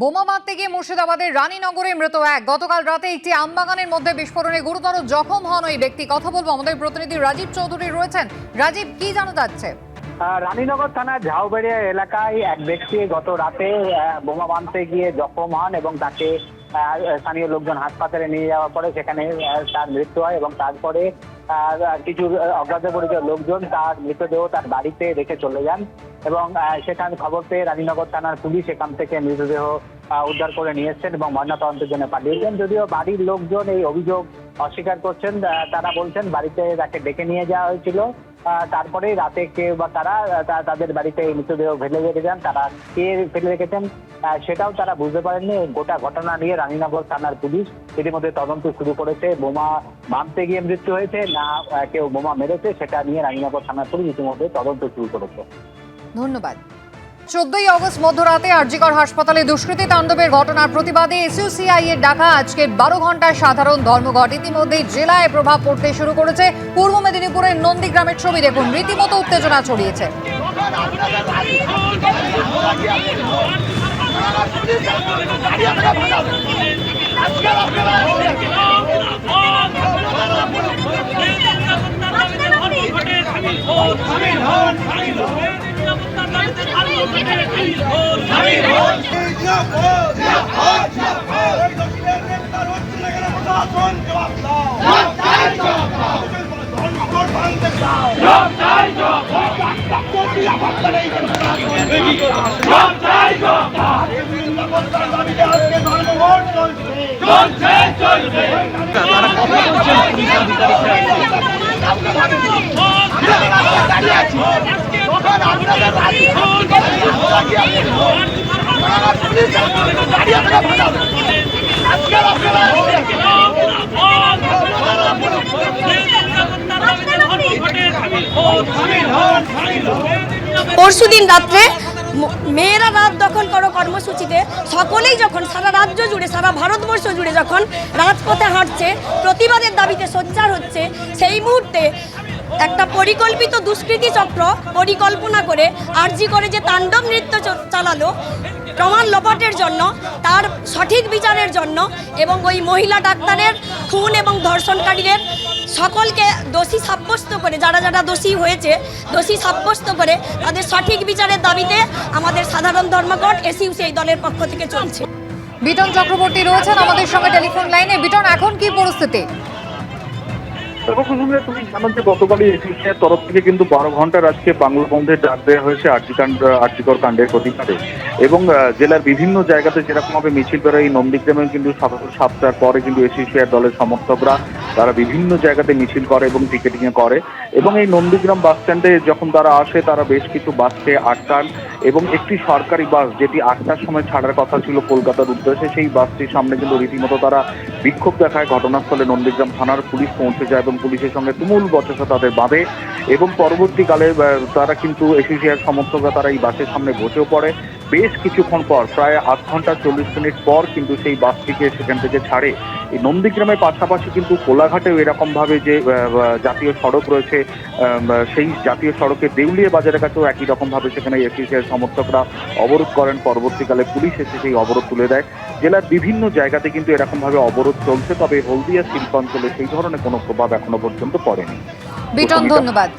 বোমা মারতে গিয়ে মুর্শিদাবাদের রানীনগরে মৃত এক। গতকাল রাতে একটি আমবাগানের মধ্যে বিস্ফোরণে গুরুতর জখম হন ওই ব্যক্তি। কথা বলব আমাদের প্রতিনিধি রাজীব চৌধুরী রয়েছেন। রাজীব, কি জানা যাচ্ছে? রানীনগর থানার ঝাউবেড়িয়া এলাকায় এক ব্যক্তি গত রাতে বোমা বাঁধতে গিয়ে জখম হন এবং তাকে স্থানীয় লোকজন হাসপাতালে নিয়ে যাওয়ার পরে সেখানে তার মৃত্যু হয় এবং তারপরে আহ, কিছু অজ্ঞাত পরিচয় লোকজন তার মৃতদেহ তার বাড়িতে রেখে চলে যান এবং সেখান খবর পেয়ে রানীনগর থানার পুলিশ এখান থেকে মৃতদেহ উদ্ধার করে নিয়ে এসছেন এবং ময়নাতদন্তের জন্য পাঠিয়েছেন যদিও বাড়ির লোকজন এই অভিযোগ অস্বীকার করছেন তারা বলছেন বাড়িতে তাকে ডেকে নিয়ে যাওয়া হয়েছিল। তারপরে রাতে কেউ বা তারা তাদের বাড়িতে মৃতদেহ ফেলে রেখে যান। তারা কে ফেলে রেখেছেন সেটাও তারা বুঝতে পারেননি। গোটা ঘটনা নিয়ে রানীনগর থানার পুলিশ ইতিমধ্যে তদন্ত শুরু করেছে। বোমা মানতে গিয়ে মৃত্যু হয়েছে, না কেউ বোমা মেরেছে, সেটা নিয়ে রানীনগর থানার পুলিশ ইতিমধ্যে তদন্ত শুরু করেছে। ধন্যবাদ। চোদ্দই অগস্ট মধ্যরাতে আরজিকর হাসপাতালে দুষ্কৃতী তাণ্ডবের ঘটনার প্রতিবাদে এসইউসিআই এর ডাকা আজকের বারো ঘণ্টার সাধারণ ধর্মঘট। ইতিমধ্যেই জেলায় প্রভাব পড়তে শুরু করেছে। পূর্ব মেদিনীপুরের নন্দীগ্রামের ছবি দেখুন, রীতিমতো উত্তেজনা ছড়িয়েছে। দাঁড়িয়ে আছি আপনাদের রাজি পরশুদিন রাত্রে মেয়েরা রাত দখল করো কর্মসূচিতে। সকলেই যখন সারা রাজ্য জুড়ে, সারা ভারতবর্ষ জুড়ে যখন রাজপথে হাঁটছে, প্রতিবাদের দাবিতে সোচ্চার হচ্ছে, সেই মুহূর্তে একটা পরিকল্পিত দুষ্কৃতী চক্র পরিকল্পনা করে আর্জি করে যে তাণ্ডব নৃত্য চালালো প্রমাণ লোপাটের জন্য, তার সঠিক বিচারের জন্য এবং ওই মহিলা ডাক্তারের খুন এবং ধর্ষণকারীদের সকলকে দোষী সাব্যস্ত করে, যারা যারা দোষী হয়েছে, দোষী সাব্যস্ত করে তাদের সঠিক বিচারের দাবিতে আমাদের সাধারণ ধর্মঘট এসইউসি এই দলের পক্ষ থেকে চলছে। বিটন চক্রবর্তী রয়েছেন আমাদের সঙ্গে টেলিফোন লাইনে। বিটন, এখন কি পরিস্থিতি? গতকালই এসিসিআর তরফ থেকে কিন্তু বারো ঘণ্টার আজকে বাংলা বন্ধের ডাক দেওয়া হয়েছে আর্জিকাণ্ড আর্জিকর কাণ্ডের প্রতিবাদে। এবং জেলার বিভিন্ন জায়গাতে যেরকমভাবে মিছিল বেরোয় এই নন্দীগ্রামে কিন্তু সাতটার পরে কিন্তু এসিসিআর দলের সমর্থকরা তারা বিভিন্ন জায়গাতে মিছিল করে এবং টিকেটিং করে। এবং এই নন্দীগ্রাম বাস স্ট্যান্ডে যখন তারা আসে, তারা বেশ কিছু বাসকে আটকান এবং একটি সরকারি বাস যেটি আটটার সময় ছাড়ার কথা ছিল কলকাতার উদ্দেশ্যে, সেই বাসটির সামনে কিন্তু রীতিমতো তারা বিক্ষোভ দেখায়। ঘটনাস্থলে নন্দীগ্রাম থানার পুলিশ পৌঁছে যায় এবং পুলিশের সঙ্গে তুমুল বচসা তাদের বাঁধে এবং পরবর্তীকালে তারা কিন্তু এসিসিআর সমর্থকরা তারা এই বাসের সামনে বসেও পড়ে। বেশ কিছুক্ষণ পর, প্রায় আধ ঘণ্টা চল্লিশ মিনিট পর কিন্তু সেই বাসটিকে সেখান থেকে ছাড়ে। এই নন্দীগ্রামের পাশাপাশি কিন্তু কোলাঘাটেও এরকমভাবে যে জাতীয় সড়ক রয়েছে সেই জাতীয় সড়কে দেউলিয়া বাজারের কাছেও একই রকমভাবে সেখানে এসিসিআর সমর্থকরা অবরোধ করেন। পরবর্তীকালে পুলিশ এসে সেই অবরোধ তুলে দেয়। জেলার বিভিন্ন জায়গাতে কিন্তু এরকম ভাবে অবরোধ চলছে তবে হলদিয়া শিল্পাঞ্চলে সেই ধরনের কোনো প্রভাব এখনও পর্যন্ত পড়েনি। বিটন ধন্যবাদ।